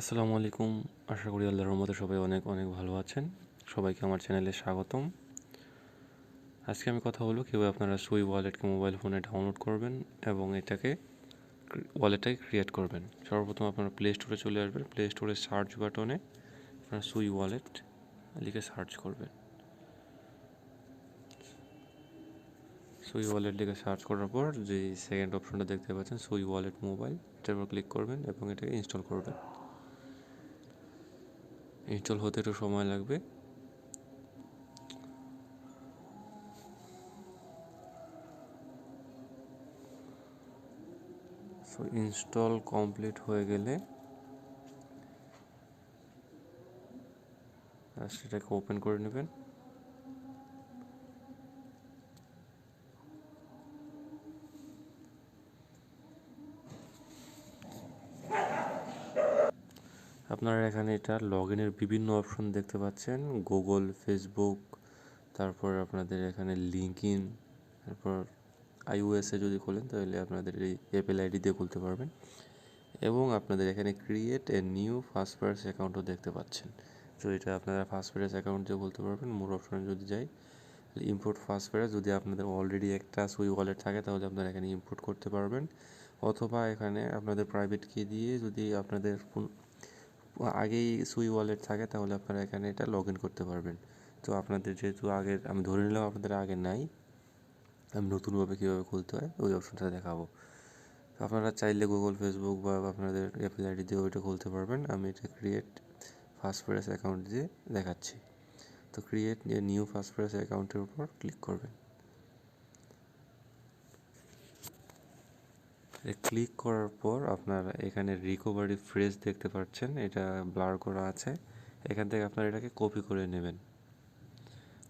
আসসালামু আলাইকুম। আশা করি আল্লাহর রহমতে সবাই অনেক অনেক ভালো আছেন। সবাইকে আমার চ্যানেলে স্বাগতম। আজকে আমি কথা বলব কীভাবে আপনারা সুই ওয়ালেটকে মোবাইল ফোনে ডাউনলোড করবেন এবং এটাকে ওয়ালেটটাকে ক্রিয়েট করবেন। সর্বপ্রথম আপনারা প্লে স্টোরে চলে আসবেন। প্লে স্টোরে সার্চ বাটনে আপনারা সুই ওয়ালেট লিখে সার্চ করবেন। সুই ওয়ালেট লিখে সার্চ করার পর যে সেকেন্ড অপশনটা দেখতে পাচ্ছেন, সুই ওয়ালেট মোবাইল, এটার উপর ক্লিক করবেন এবং এটাকে ইনস্টল করবেন। ইনস্টল হতে একটু সময় লাগবে। সো ইনস্টল কমপ্লিট হয়ে গেলে সেটাকে ওপেন করে নেবেন। আপনারা এখানে এটা লগ ইনের বিভিন্ন অপশন দেখতে পাচ্ছেন। গুগল ফেসবুক তারপর আপনাদের এখানে লিঙ্ক ইন তারপর আইওএসে যদি খোলেন তাহলে আপনাদের এই অ্যাপেল আইডি দিয়ে খুলতে পারবেন। এবং আপনাদের এখানে ক্রিয়েট এ নিউ ফাস্টপ্যারাস অ্যাকাউন্টও দেখতে পাচ্ছেন। তো এটা আপনারা ফাস্টপ্যারাস অ্যাকাউন্ট দিয়ে খুলতে পারবেন। মোর অপশনে যদি যাই ইম্পোর্ট ফাস্টপ্যারাস যদি আপনাদের অলরেডি একটা সুই ওয়ালেট থাকে, তাহলে আপনারা এখানে ইম্পোর্ট করতে পারবেন। অথবা এখানে আপনাদের প্রাইভেট কি দিয়ে যদি আপনাদের আগেই সুই ওয়ালেট থাকে, তাহলে আপনারা এখানে এটা লগ ইন করতে পারবেন। তো আপনাদের যেহেতু আগের, আমি ধরে নিলাম আপনাদের আগে নাই, আমি নতুনভাবে কীভাবে খুলতে হয়, ওই অপশনটা দেখাবো। আপনারা চাইলে গুগল ফেসবুক বা আপনাদের অ্যাপেল আইডি দিয়ে ওইটা খুলতে পারবেন। আমি এটা ক্রিয়েট ফার্স্ট প্রেস অ্যাকাউন্ট দিয়ে দেখাচ্ছি। তো ক্রিয়েট নিউ ফার্স্ট প্রেস অ্যাকাউন্টের উপর ক্লিক করবেন। ক্লিক করার পর আপনার এখানে রিকভারি ফ্রেজ দেখতে পাচ্ছেন, এটা ব্লার করা আছে। এখান থেকে আপনারা এটাকে কপি করে নেবেন।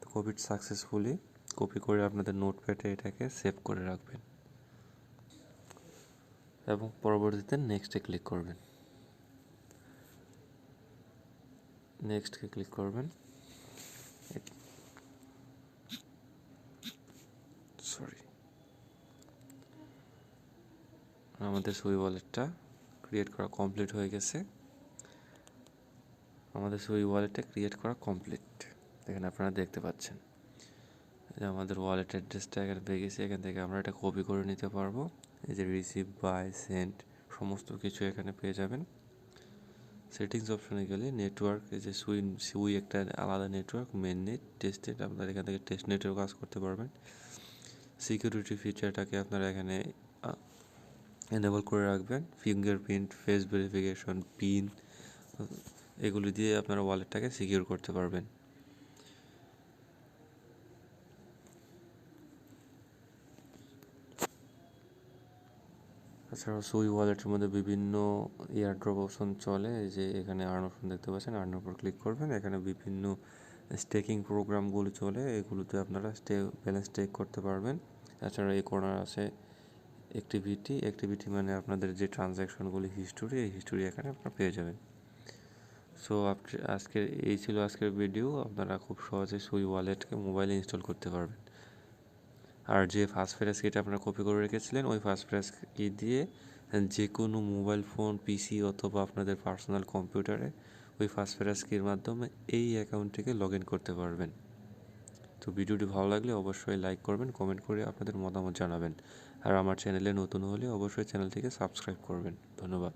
তো কপি সাকসেসফুলি কপি করে আপনাদের নোটপ্যাডে এটাকে সেভ করে রাখবেন। এবং পরবর্তীতে নেক্সটে ক্লিক করবেন। নেক্সটকে ক্লিক করবেন। সরি আমাদের সুই ওয়ালেটটা ক্রিয়েট করা কমপ্লিট হয়ে গেছে। আমাদের সুই ওয়ালেটটা ক্রিয়েট করা কমপ্লিট এখানে আপনারা দেখতে পাচ্ছেন। যে আমাদের ওয়ালেট অ্যাড্রেসটা এখানে পেয়ে গেছি। এখান থেকে আমরা এটা কপি করে নিতে পারব। এই যে রিসিভ বাই সেন্ট সমস্ত কিছু এখানে পেয়ে যাবেন। সেটিংস অপশনে গেলে নেটওয়ার্ক এই যে সুই সুই একটা আলাদা network main net test net আপনারা এখান থেকে টেস্ট নেটেও কাজ করতে পারবেন। সিকিউরিটি ফিচারটাকে আপনারা এখানে এনেবল করে রাখবেন। ফিঙ্গারপ্রিন্ট ফেস ভেরিফিকেশন পিন এগুলি দিয়ে আপনারা ওয়ালেটটাকে সিকিউর করতে পারবেন। এছাড়াও সুই ওয়ালেটের মধ্যে বিভিন্ন এয়ারড্রপ অপশন চলে। যে এখানে আর্ন অপশন দেখতে পাচ্ছেন আর্ন উপর ক্লিক করবেন। এখানে বিভিন্ন স্টেকিং প্রোগ্রামগুলি চলে। এগুলোতে আপনারা স্টে ব্যালেন্স স্টেক করতে পারবেন। তাছাড়া এই কর্নার আছে অ্যাক্টিভিটি অ্যাক্টিভিটি মানে আপনাদের যে ট্রানজ্যাকশনগুলি হিস্টোরি এই হিস্টোরি এখানে আপনারা পেয়ে যাবেন। সো আজকের, এই ছিল আজকের ভিডিও আপনারা খুব সহজে সুই ওয়ালেটকে মোবাইলে ইনস্টল করতে পারবেন। আর যে ফার্স্ট ফেরাস কিটা আপনারা কপি করে রেখেছিলেন, ওই ফার্স্ট ফেরাস কি দিয়ে যে কোনো মোবাইল ফোন পিসি অথবা আপনাদের পার্সোনাল কম্পিউটারে ওই ফার্স্ট ফেরাস কির মাধ্যমে এই অ্যাকাউন্টটিকে লগ ইন করতে পারবেন। তো ভিডিওটি ভালো লাগলে অবশ্যই লাইক করবেন কমেন্ট করে আপনাদের মতামত জানাবেন। আর আমার চ্যানেলে নতুন হলে অবশ্যই চ্যানেলটিকে সাবস্ক্রাইব করবেন। ধন্যবাদ।